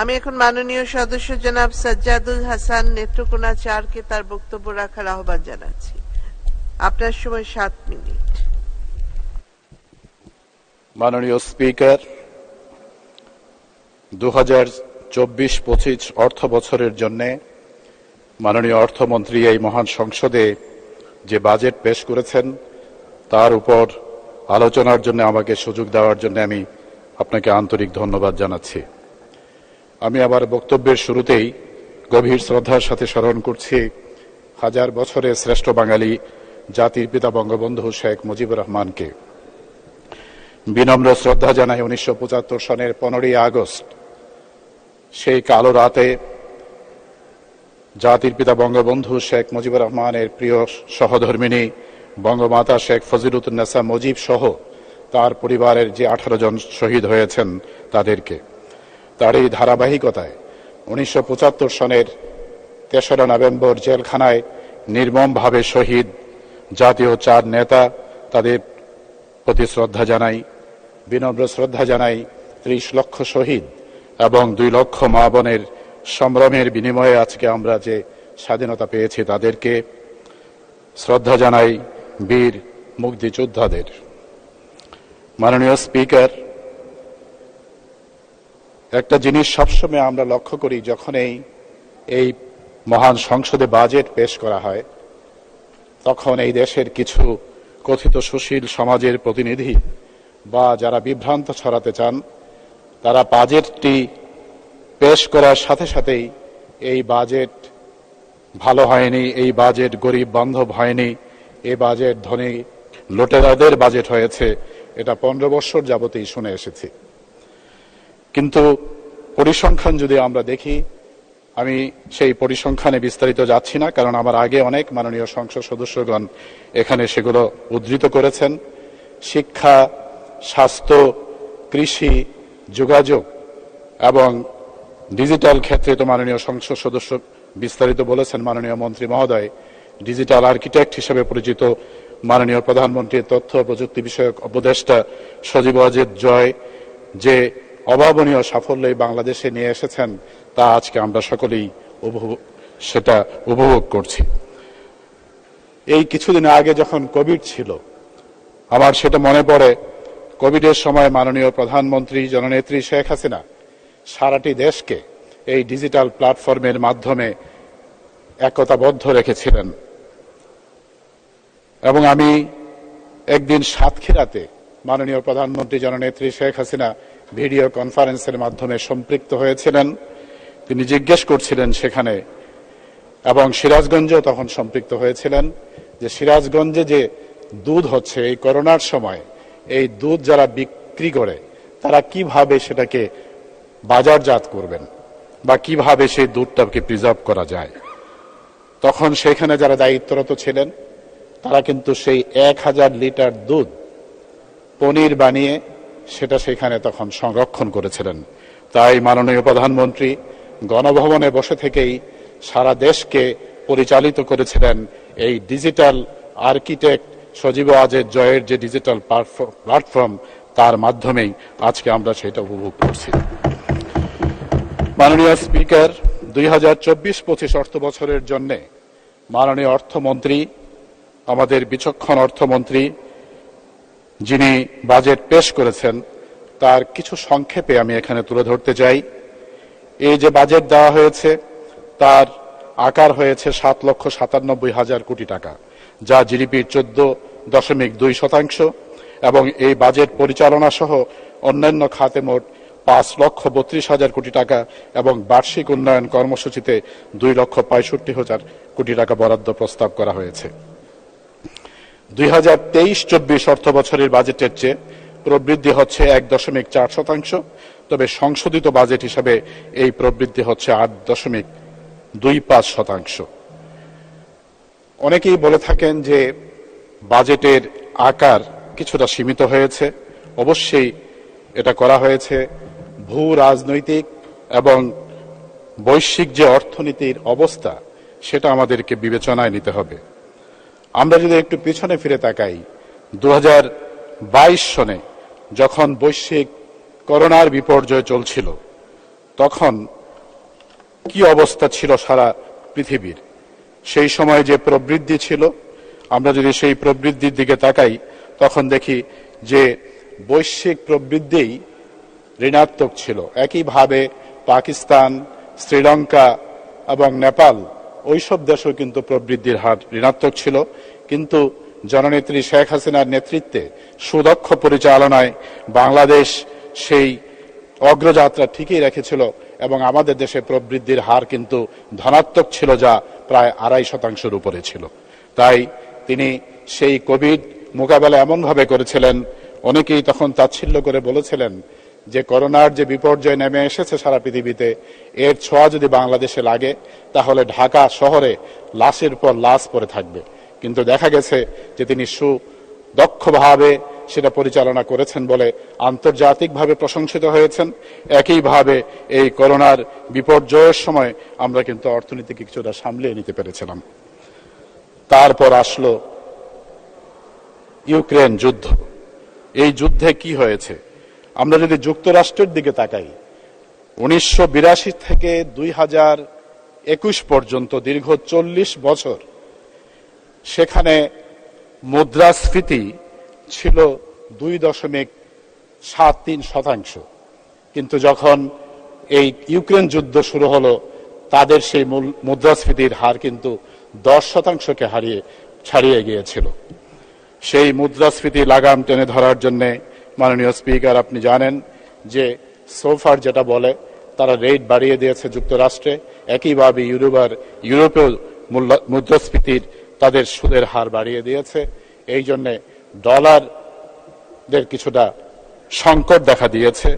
আমি এখন মাননীয় সদস্য জনাব সাজ্জাদুল হাসান নেত্রকোনা চারকে তার বক্তব্য রাখার আহ্বান জানাচ্ছি। আপনার সময় সাত মিনিট। মাননীয় স্পিকার দু হাজার চব্বিশ পঁচিশ অর্থ বছরের জন্য মাননীয় অর্থমন্ত্রী এই মহান সংসদে যে বাজেট পেশ করেছেন, তার উপর আলোচনার জন্য আমাকে সুযোগ দেওয়ার জন্য আমি আপনাকে আন্তরিক ধন্যবাদ জানাচ্ছি। আমি আবার বক্তব্যের শুরুতেই গভীর শ্রদ্ধার সাথে স্মরণ করছি হাজার বছরের শ্রেষ্ঠ বাঙালি জাতির পিতা বঙ্গবন্ধু শেখ মুজিবুর রহমানকে। বিনম্র শ্রদ্ধা জানাই উনিশশো পঁচাত্তর সনের পনেরোই আগস্ট। সেই কালো রাতে জাতির পিতা বঙ্গবন্ধু শেখ মুজিবুর রহমানের প্রিয় সহধর্মিনী বঙ্গমাতা শেখ ফজিলুদ্দিনেসা মুজিব সহ তার পরিবারের যে আঠারো জন শহীদ হয়েছেন তাদেরকে। তার এই ধারাবাহিকতায় উনিশশো পঁচাত্তর সনের তেসরা নভেম্বর জেলখানায় নির্মমভাবে শহীদ জাতীয় চার নেতা তাদের প্রতি শ্রদ্ধা জানাই, বিনম্র শ্রদ্ধা জানাই ত্রিশ লক্ষ শহীদ এবং দুই লক্ষ মা বোনের সম্ভ্রমের বিনিময়ে আজকে আমরা যে স্বাধীনতা পেয়েছি তাদেরকে শ্রদ্ধা জানাই বীর মুক্তিযোদ্ধাদের। মাননীয় স্পিকার একটা জিনিস সবসময় আমরা লক্ষ্য করি, যখন এই এই মহান সংসদে বাজেট পেশ করা হয়, তখন এই দেশের কিছু কথিত সুশীল সমাজের প্রতিনিধি বা যারা বিভ্রান্ত ছড়াতে চান, তারা বাজেটটি পেশ করার সাথে সাথেই এই বাজেট ভালো হয়নি, এই বাজেট গরিব বান্ধব হয়নি, এই বাজেট ধনী লোটেরাদের বাজেট হয়েছে। এটা পনেরো বছর যাবতেই শুনে এসেছি। কিন্তু পরিসংখ্যান যদি আমরা দেখি, আমি সেই পরিসংখ্যানে বিস্তারিত যাচ্ছি না, কারণ আমার আগে অনেক মাননীয় সংসদ সদস্যগণ এখানে সেগুলো উদ্ধৃত করেছেন। শিক্ষা, স্বাস্থ্য, কৃষি, যোগাযোগ এবং ডিজিটাল ক্ষেত্রে তো মাননীয় সংসদ সদস্য বিস্তারিত বলেছেন, মাননীয় মন্ত্রী মহোদয়, ডিজিটাল আর্কিটেক্ট হিসেবে পরিচিত মাননীয় প্রধানমন্ত্রীর তথ্য প্রযুক্তি বিষয়ক উপদেষ্টা সজীব অজিত জয়, যে অভাবনীয় সাফল্য এই বাংলাদেশে নিয়ে এসেছেন, তা আজকে আমরা সকলেই উপভোগ, সেটা উপভোগ করছি। এই কিছুদিন আগে যখন কোভিড ছিল, আমার সেটা মনে পড়ে, কোভিডের সময় মাননীয় প্রধানমন্ত্রী জননেত্রী শেখ হাসিনা সারাটি দেশকে এই ডিজিটাল প্ল্যাটফর্মের মাধ্যমে একতাবদ্ধ রেখেছিলেন। এবং আমি একদিন সাতক্ষীরাতে মাননীয় প্রধানমন্ত্রী জননেত্রী শেখ হাসিনা ভিডিও কনফারেন্সের মাধ্যমে সম্পৃক্ত হয়েছিলেন। তিনি জিজ্ঞেস করছিলেন সেখানে, এবং সিরাজগঞ্জেও তখন সম্পৃক্ত হয়েছিলেন যে সিরাজগঞ্জে যে দুধ হচ্ছে এই করোনার সময়, এই দুধ যারা বিক্রি করে, তারা কীভাবে সেটাকে বাজারজাত করবেন বা কীভাবে সেই দুধটাকে প্রিজার্ভ করা যায়? তখন সেখানে যারা দায়িত্বরত ছিলেন, তারা কিন্তু সেই এক হাজার লিটার দুধ পনির বানিয়ে সেটা সেখানে তখন সংরক্ষণ করেছিলেন। তাই মাননীয় প্রধানমন্ত্রী গণভবনে বসে থেকেই সারা দেশকে পরিচালিত করেছিলেন এই ডিজিটাল আর্কিটেক্ট সজীব আজের জয়ের যে ডিজিটাল প্ল্যাটফর্ম, তার মাধ্যমেই আজকে আমরা সেটা উপভোগ করছি। মাননীয় স্পিকার, দুই হাজার চব্বিশ পঁচিশ অর্থ বছরের জন্য মাননীয় অর্থমন্ত্রী, আমাদের বিচক্ষণ অর্থমন্ত্রী যিনি বাজেট পেশ করেছেন, তার কিছু সংক্ষেপে আমি এখানে তুলে ধরতে চাই। এই যে বাজেট দেওয়া হয়েছে, তার আকার হয়েছে সাত লক্ষ সাতানব্বই হাজার কোটি টাকা, যা জিডিপির চোদ্দ দশমিক দুই শতাংশ, এবং এই বাজেট পরিচালনা সহ অন্যান্য খাতে মোট পাঁচ লক্ষ বত্রিশ হাজার কোটি টাকা এবং বার্ষিক উন্নয়ন কর্মসূচিতে দুই লক্ষ পঁয়ষট্টি হাজার কোটি টাকা বরাদ্দ প্রস্তাব করা হয়েছে। দুই হাজার তেইশ চব্বিশ অর্থ বছরের বাজেটের চেয়ে প্রবৃদ্ধি হচ্ছে এক দশমিক চার শতাংশ, তবে সংশোধিত বাজেট হিসাবে এই প্রবৃদ্ধি হচ্ছে আট দশমিক দুই পাঁচ শতাংশ। অনেকেই বলে থাকেন যে বাজেটের আকার কিছুটা সীমিত হয়েছে। অবশ্যই এটা করা হয়েছে। ভূ রাজনৈতিক এবং বৈশ্বিক যে অর্থনীতির অবস্থা, সেটা আমাদেরকে বিবেচনায় নিতে হবে। আমরা যদি একটু পিছনে ফিরে তাকাই দু বাইশ সনে যখন বৈশ্বিক করোনার বিপর্যয় চলছিল, তখন কি অবস্থা ছিল সারা পৃথিবীর? সেই সময় যে প্রবৃদ্ধি ছিল, আমরা যদি সেই প্রবৃদ্ধির দিকে তাকাই, তখন দেখি যে বৈশ্বিক প্রবৃদ্ধি ঋণাত্মক ছিল। একইভাবে পাকিস্তান, শ্রীলঙ্কা এবং নেপাল ওইসব দেশও কিন্তু প্রবৃদ্ধির হার ঋণাত্মক ছিল। কিন্তু জননেত্রী শেখ হাসিনার নেতৃত্বে সুদক্ষ পরিচালনায় বাংলাদেশ সেই অগ্রযাত্রা ঠিকই রেখেছিল এবং আমাদের দেশে প্রবৃদ্ধির হার কিন্তু ধনাত্মক ছিল যা প্রায় আড়াই শতাংশের উপরে ছিল। তাই তিনি সেই কোভিড মোকাবেলা এমনভাবে করেছিলেন, অনেকেই তখন তাচ্ছিল্য করে বলেছিলেন যে করোনার যে বিপর্যয় নেমে এসেছে সারা পৃথিবীতে, এর ছোঁয়া যদি বাংলাদেশে লাগে, তাহলে ঢাকা শহরে লাশের পর লাশ পড়ে থাকবে। কিন্তু দেখা গেছে যে তিনি সুদক্ষভাবে সেটা পরিচালনা করেছেন বলে আন্তর্জাতিকভাবে প্রশংসিত হয়েছেন। একইভাবে এই করোনার বিপর্যয়ের সময় আমরা কিন্তু অর্থনীতিকে কিছুটা সামলিয়ে নিতে পেরেছিলাম। তারপর আসলো ইউক্রেন যুদ্ধ। এই যুদ্ধে কি হয়েছে? আমরা যদি যুক্তরাষ্ট্রের দিকে তাকাই, উনিশশো বিরাশি থেকে দুই হাজার একুশ পর্যন্ত দীর্ঘ চল্লিশ বছর সেখানে মুদ্রাস্ফীতি ছিল দুই দশমিক সাত তিন শতাংশ। কিন্তু যখন এই ইউক্রেন যুদ্ধ শুরু হলো, তাদের সেই মুদ্রাস্ফীতির হার কিন্তু দশ শতাংশকে হারিয়ে, ছাড়িয়ে গিয়েছিল। সেই মুদ্রাস্ফীতি লাগাম টেনে ধরার জন্য মাননীয় স্পিকার, আপনি জানেন যে সোফার যেটা বলে, তারা রেট বাড়িয়ে দিয়েছে যুক্তরাষ্ট্রে। একইভাবে ইউরোবার, ইউরোপেও মুদ্রাস্ফীতির তাদের সুদের হার বাড়িয়ে দিয়েছে। এই জন্যে ডলারদের কিছুটা সংকট দেখা দিয়েছে।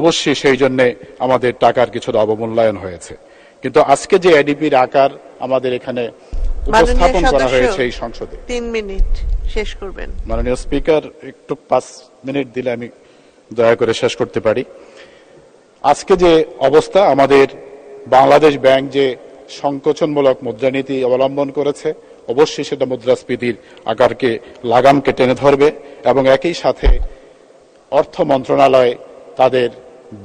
অবশ্যই সেই জন্যে আমাদের টাকার কিছুটা অবমূল্যায়ন হয়েছে। কিন্তু আজকে যে এডিপির আকার আমাদের এখানে উপস্থাপন করা হয়েছে এই সংসদে। তিন মিনিট শেষ করবেন। মাননীয় স্পিকার একটু পাঁচ মিনিট দিলে আমি দয়া করে শেষ করতে পারি। আজকে যে অবস্থা আমাদের বাংলাদেশ ব্যাংক যে সংকোচনমূলক মুদ্রানীতি অবলম্বন করেছে অবশ্যই সেটা মুদ্রাস্ফীতির আকারকে লাগামকে টেনে ধরবে এবং একই সাথে অর্থ মন্ত্রণালয় তাদের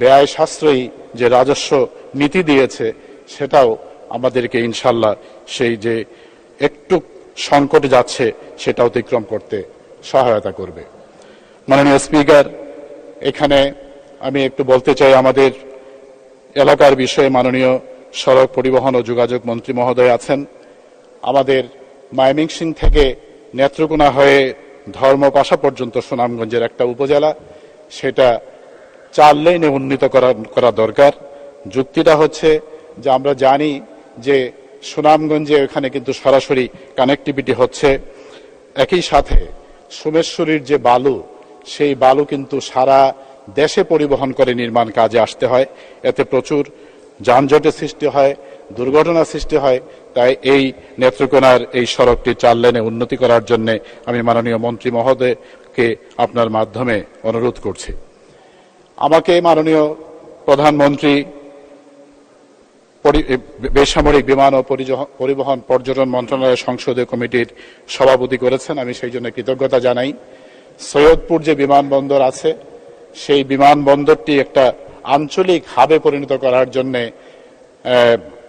ব্যয় সাশ্রয়ী যে রাজস্ব নীতি দিয়েছে সেটাও আমাদেরকে ইনশাল্লাহ সেই যে একটু সংকটে যাচ্ছে সেটা অতিক্রম করতে সহায়তা করবে। মাননীয় স্পিকার, এখানে আমি একটু বলতে চাই, আমাদের এলাকার বিষয়ে মাননীয় সড়ক পরিবহন ও যোগাযোগ মন্ত্রী মহোদয় আছেন। আমাদের মাইমিংসিং থেকে নেত্রকোনা হয়ে ধর্মপাশা পর্যন্ত সুনামগঞ্জের একটা উপজেলা। সেটা চার লেনে উন্নীত করা করা দরকার। যুক্তিটা হচ্ছে যে আমরা জানি যে সুনামগঞ্জে ওখানে কিন্তু সরাসরি কানেক্টিভিটি হচ্ছে। একই সাথে সোমেশ্বরীর যে বালু, সেই বালু কিন্তু সারা দেশে পরিবহন করে নির্মাণ কাজে আসতে হয়। এতে প্রচুর যানজটের সৃষ্টি হয় দুর্ঘটনা সৃষ্টি হয়। তাই এই নেত্রকোনার এই সড়কটি চার লেনে উন্নতি করার জন্য আমি মাননীয় মন্ত্রী মহোদয়কে আপনার মাধ্যমে অনুরোধ করছি। আমাকে মাননীয় প্রধানমন্ত্রী পরি- বেসামরিক বিমান ও পরিবহন পর্যটন মন্ত্রণালয়ের সংসদীয় কমিটির সভাপতি করেছেন। আমি সেই জন্য কৃতজ্ঞতা জানাই। সৈয়দপুর যে বিমানবন্দর আছে, সেই বিমানবন্দরটি একটা আঞ্চলিক হাবে পরিণত করার জন্য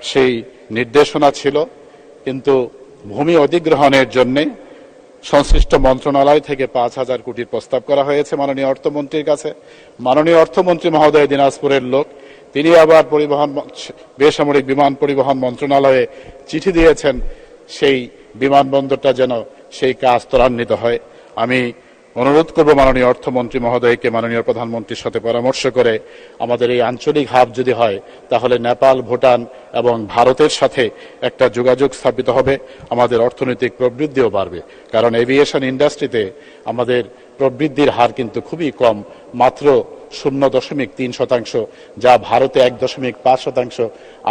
সেই নির্দেশনা ছিল। কিন্তু ভূমি অধিগ্রহণের জন্য সংশ্লিষ্ট মন্ত্রণালয় থেকে পাঁচ হাজার কোটির প্রস্তাব করা হয়েছে মাননীয় অর্থমন্ত্রীর কাছে। মাননীয় অর্থমন্ত্রী মহোদয় দিনাজপুরের লোক। তিনি আবার পরিবহন বেসামরিক বিমান পরিবহন মন্ত্রণালয়ে চিঠি দিয়েছেন, সেই বিমানবন্দরটা যেন সেই কাজ ত্বরান্বিত হয়। আমি অনুরোধ করব মাননীয় অর্থমন্ত্রী মহোদয়কে, মাননীয় প্রধানমন্ত্রীর সাথে পরামর্শ করে আমাদের এই আঞ্চলিক হাব যদি হয়, তাহলে নেপাল, ভুটান এবং ভারতের সাথে একটা যোগাযোগ স্থাপিত হবে। আমাদের অর্থনৈতিক প্রবৃদ্ধিও বাড়বে। কারণ এভিয়েশন ইন্ডাস্ট্রিতে আমাদের প্রবৃদ্ধির হার কিন্তু খুবই কম। মাত্র শূন্য দশমিক তিন শতাংশ, যা ভারতে এক দশমিক পাঁচ শতাংশ,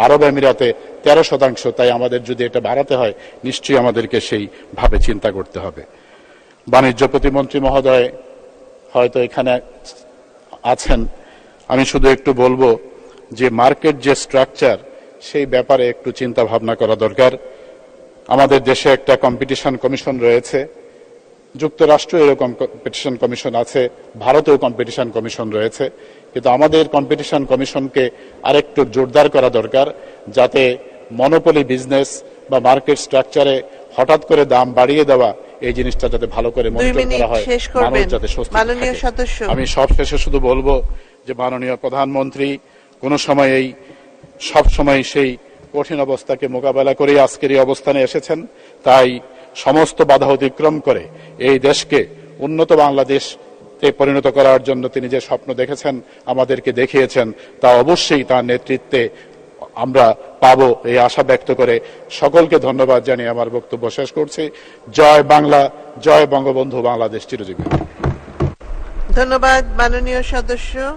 আরব আমিরাতে তেরো শতাংশ। তাই আমাদের যদি এটা বাড়াতে হয়, নিশ্চয়ই আমাদেরকে সেই ভাবে চিন্তা করতে হবে। বাণিজ্য প্রতিমন্ত্রী মহোদয় হয়তো এখানে আছেন। আমি শুধু একটু বলব যে মার্কেট যে স্ট্রাকচার, সেই ব্যাপারে একটু চিন্তা ভাবনা করা দরকার। আমাদের দেশে একটা কম্পিটিশন কমিশন রয়েছে। যুক্তরাষ্ট্র এরকম কম্পিটিশন কমিশন আছে ভারতেও কম্পিটিশন কমিশন রয়েছে। কিন্তু আমাদের কম্পিটিশন কমিশনকে আরেকটু জোরদার করা দরকার যাতে মনোপলি বিজনেস বা মার্কেট স্ট্রাকচারে হঠাৎ করে দাম বাড়িয়ে দেওয়া এই জিনিসটা যাতে ভালো করে মনিটর করা হয় মানুষ যাতে স্বস্তি আমি সব শেষে শুধু বলব যে মাননীয় প্রধানমন্ত্রী কোনো সময় এই সব সময় সেই কঠিন অবস্থাকে মোকাবেলা করে আজকের এই অবস্থানে এসেছেন। তাই সমস্ত বাধা অতিক্রম করে এই দেশকে উন্নত বাংলাদেশ পরিণত করার জন্য তিনি যে স্বপ্ন দেখেছেন, আমাদেরকে দেখিয়েছেন, তা অবশ্যই তার নেতৃত্বে আমরা পাবো এই আশা ব্যক্ত করে সকলকে ধন্যবাদ জানিয়ে আমার বক্তব্য শেষ করছি। জয় বাংলা, জয় বঙ্গবন্ধু বাংলাদেশ চিরজীবী। ধন্যবাদ মাননীয় সদস্য।